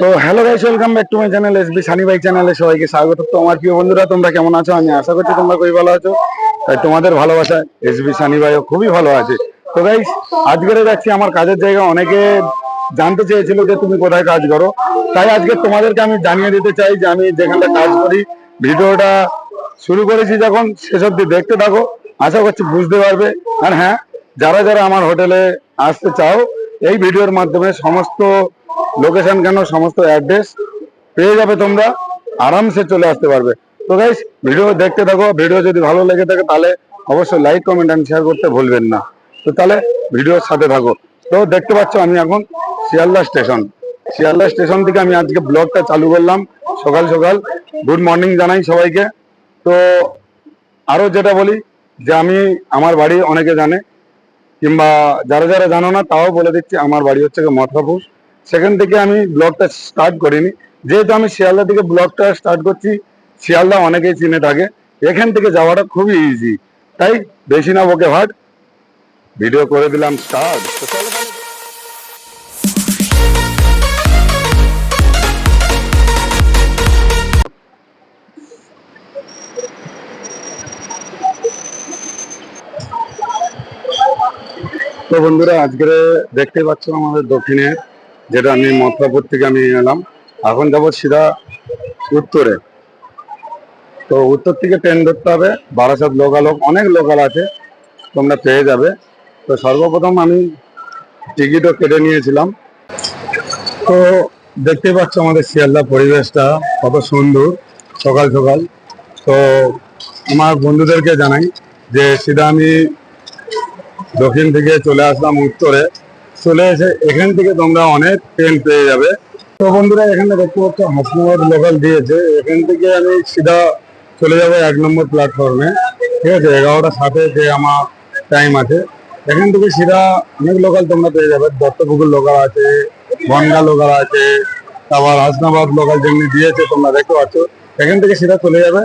তো hello guys welcome back to my channel SB Sunny bike চ্যানেলে সবাইকে স্বাগত। তো আমার প্রিয় বন্ধুরা, তোমরা কেমন আছো? আমি আশা করছি তোমরা খুবই ভালো আছো। তাই তোমাদের ভালোবাসা এসবি সানি ভাইও খুবই ভালো আছে। তো গাইস আজকের যাচ্ছি আমার কাজের জায়গা অনেকে জানতে চেয়েছিল যে তুমি কোথায় কাজ করো। তাই আজকে তোমাদেরকে আমি জানিয়ে দিতে চাই যে আমি যেখানটা কাজ করি, ভিডিওটা শুরু করেছি যখন, শেষ অব্দি দেখতে থাকো। আশা করছি বুঝতে পারবে। আর হ্যাঁ যারা যারা আমার হোটেলে আসতে চাও, এই ভিডিওর মাধ্যমে সমস্ত লোকেশন কেন, সমস্ত অ্যাড্রেস পেয়ে যাবে তোমরা, আরামসে চলে আসতে পারবে। তো গাইস ভিডিও দেখতে থাকো ভিডিও যদি ভালো লেগে থাকে তাহলে অবশ্যই লাইক কমেন্ট এন্ড শেয়ার করতে ভুলবেন না। তো তাহলে ভিডিওর সাথে থাকো। তো দেখতে পাচ্ছ আমি এখন শিয়ালদা স্টেশন শিয়ালদা স্টেশন থেকে আমি আজকে ব্লগটা চালু করলাম। সকাল সকাল। গুড মর্নিং জানাই সবাইকে। তো আরও যেটা বলি, যে আমি, আমার বাড়ি অনেকে জানে, কিংবা যারা যারা জানো না, তাও বলে দিচ্ছি, আমার বাড়ি হচ্ছে মথুরাপুর সেখান থেকে আমি ব্লগটা স্টার্ট করিনি। যেহেতু আমি শিয়ালদা থেকে ব্লগটা স্টার্ট করছি, শিয়ালদা অনেকেই চিনে থাকে। এখান থেকে যাওয়াটা খুবই ইজি তাই বেশি না বকে ভাট ভিডিও করে দিলাম স্টার্ট তো বন্ধুরা আজকে দেখতে পাচ্ছ আমাদের দক্ষিণে যেটা আমি মথুরাপুর থেকে আমি এলাম। এখন যাব সিধা উত্তরে। তো উত্তর থেকে ট্রেন ধরতে হবে। বারাসাত লোকাল হোক অনেক লোকাল আছে, তোমরা পেয়ে যাবে। তো সর্বপ্রথম আমি টিকিটও কেটে নিয়েছিলাম। তো দেখতে পাচ্ছ আমাদের শিয়ালদা পরিবেশটা, কত সুন্দর, সকাল সকাল। তো আমার বন্ধুদেরকে জানাই যে, সিধা আমি দক্ষিণ থেকে চলে আসলাম উত্তরে। চলে এসে এখান থেকে তোমরা অনেক ট্রেন পেয়ে যাবে। তো বন্ধুরা, এখানে দেখতে পাচ্ছ হাসনাবাদ লোকাল দিয়েছে এখান থেকে আমি সিধা চলে যাব এক নম্বর প্ল্যাটফর্মে ঠিক আছে? এগারোটা সাথে যে আমার টাইম আছে। এখান থেকে সিধা অনেক লোকাল তোমরা পেয়ে যাবে। দত্তপুকুর লোকাল আছে, বনগা লোকাল আছে, তারপর হাসনাবাদ লোকাল যেমনি দিয়েছে তোমরা দেখতে পাচ্ছ। এখান থেকে সিধা চলে যাবে।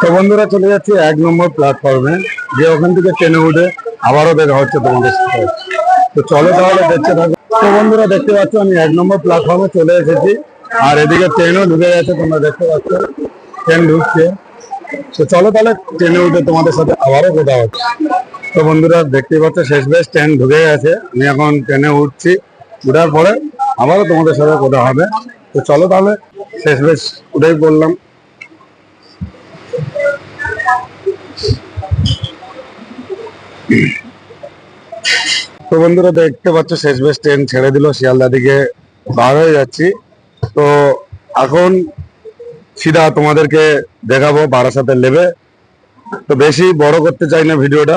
তো বন্ধুরা, চলে যাচ্ছি এক নম্বর প্ল্যাটফর্মে যে ওখান থেকে ট্রেনে উঠে আবারও দেখা হচ্ছে তোমাদের সাথে। তো চলো তাহলে দেখতে থাকো। বন্ধুরা, দেখতে পাচ্ছ, আমি এক নম্বর প্ল্যাটফর্মে চলে এসেছি। আর এদিকে ট্রেনও ঢুকে গেছে, তোমরা দেখতে পাচ্ছ। ট্রেন ঢুকছে। তো চলো তাহলে ট্রেনে উঠে তোমাদের সাথে আবারও কথা হচ্ছে। তো বন্ধুরা দেখতে পাচ্ছ শেষ বেশ ট্রেন ঢুকে গেছে। আমি এখন ট্রেনে উঠছি। উঠার পরে আবারও তোমাদের সাথে কথা হবে। তো চলো তাহলে শেষ বেশ উঠেই বললাম তো বন্ধুরা দেখতে পাচ্ছ, শেষ বেশ ট্রেন ছেড়ে দিল শিয়ালদা দিকে বার হয়ে যাচ্ছি। তো এখন সিধা তোমাদেরকে দেখাবো বারাসাতের লেবে তো বেশি বড় করতে চাই না ভিডিওটা।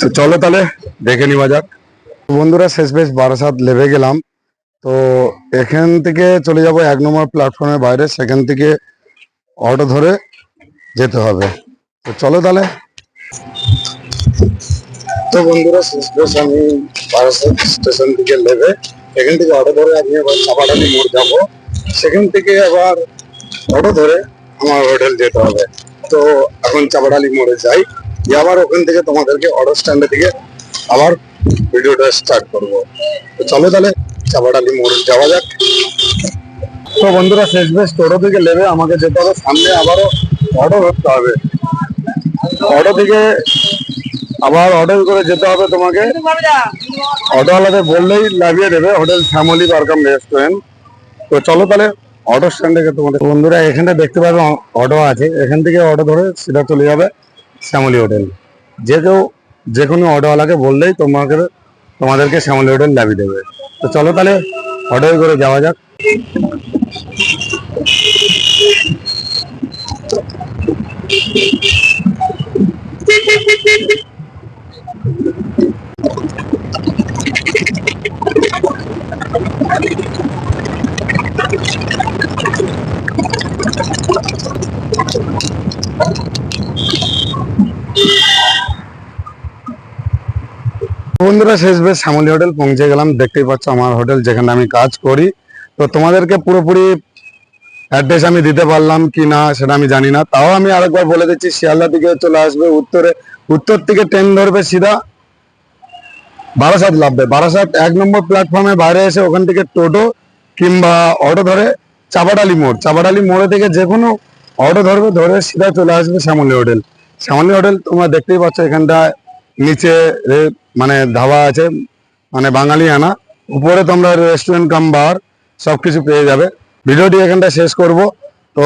তো চলো তাহলে দেখে নিওয়া যাক। বন্ধুরা, শেষ বেশ বারাসাত লেবে গেলাম। তো এখান থেকে চলে যাব এক নম্বর প্ল্যাটফর্মের বাইরে, সেখান থেকে অটো ধরে যেতে হবে। তো চলো তাহলে। তো বন্ধুরা, শেষ বেশ আমি বারাসাত স্টেশন থেকে নেবে এখান থেকে অটো ধরে আমি আবার চাপাডালি মোড় যাব। সেখান থেকে আবার অটো ধরে আমার হোটেল যেতে হবে। তো এখন চাপাডালি মোড়ে যাই। গিয়ে আবার ওখান থেকে তোমাদেরকে অটো স্ট্যান্ডের দিকে আবার ভিডিওটা স্টার্ট করব। তো চলো তাহলে চাপাডালি মোড়ে যাওয়া যাক। তো বন্ধুরা, শেষ বেশ টোটো থেকে নেবে আমাকে যেতে হবে। সামনে আবারও অটো ধরতে হবে। অটো থেকে আবার অটো করে যেতে হবে তোমাকে। অটোওয়ালাদের বললেই লাগিয়ে দেবে, হোটেল শ্যামলি বারকাম রেস্টুরেন্ট। তো চলো তাহলে অটো স্ট্যান্ড তোমাদের বন্ধুরা, এখানে দেখতে পাবে অটো আছে। এখান থেকে অটো ধরে সিধা চলে যাবে শ্যামলি হোটেল। যে কেউ যে কোনো অটোওয়ালাকে বললেই তোমাকে, তোমাদেরকে শ্যামলি হোটেল লাভিয়ে দেবে। তো চলো তাহলে অটোয় করে যাওয়া যাক। বন্ধুরা শেষ বেশ শ্যামলী হোটেল পৌঁছে গেলাম। দেখতেই পাচ্ছ আমার হোটেল যেখানে আমি কাজ করি। তো তোমাদেরকে পুরোপুরি অ্যাড্রেস আমি দিতে পারলাম কি না সেটা আমি জানি না। তাও আমি আরেকবার বলে দিচ্ছি শিয়ালদা দিকে চলে আসবে। উত্তরে, উত্তর থেকে ট্রেন ধরবে সিধা বারাসাত লাভবে। বারাসাত এক নম্বর প্ল্যাটফর্মে বাইরে এসে ওখান থেকে টোটো কিংবা অটো ধরে চাপাডালি মোড়। চাপাডালি মোড়ে থেকে যে কোনো অটো ধরবে, ধরে সিধা চলে আসবে শ্যামলী হোটেল। শ্যামলী হোটেল তোমরা দেখতেই পাচ্ছ এখানটা নিচে মানে ধাবা আছে মানে বাঙালি আনা উপরে তোমরা রেস্টুরেন্ট কাম বার সবকিছু পেয়ে যাবে। ভিডিওটি এখানটা শেষ করব। তো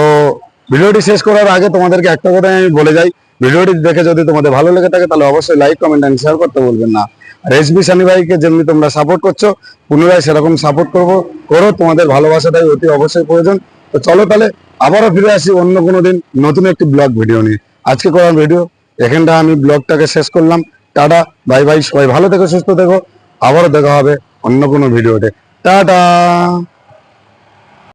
ভিডিওটি শেষ করার আগে তোমাদেরকে একটা কথা আমি বলে যাই। ভিডিওটি দেখে যদি তোমাদের ভালো লেগে থাকে, তাহলে অবশ্যই লাইক কমেন্ট এন্ড শেয়ার করতে বলবেন না। আর এসবি সানি ভাইকে যেমনি তোমরা সাপোর্ট করছ, পুনরায় সেরকম সাপোর্ট করব। করো, তোমাদের ভালোবাসাটাই অতি অবশ্যই প্রয়োজন। তো চলো তাহলে আবারও ফিরে আসি অন্য কোনো দিন নতুন একটি ব্লগ ভিডিও নিয়ে। আজকে করার ভিডিও এখানটা আমি ব্লগটাকে শেষ করলাম। টাটা, বাই বাই, সবাই ভালো থেকো, সুস্থ থেকো। আবারও দেখা হবে অন্য কোনো ভিডিওতে। টাটা!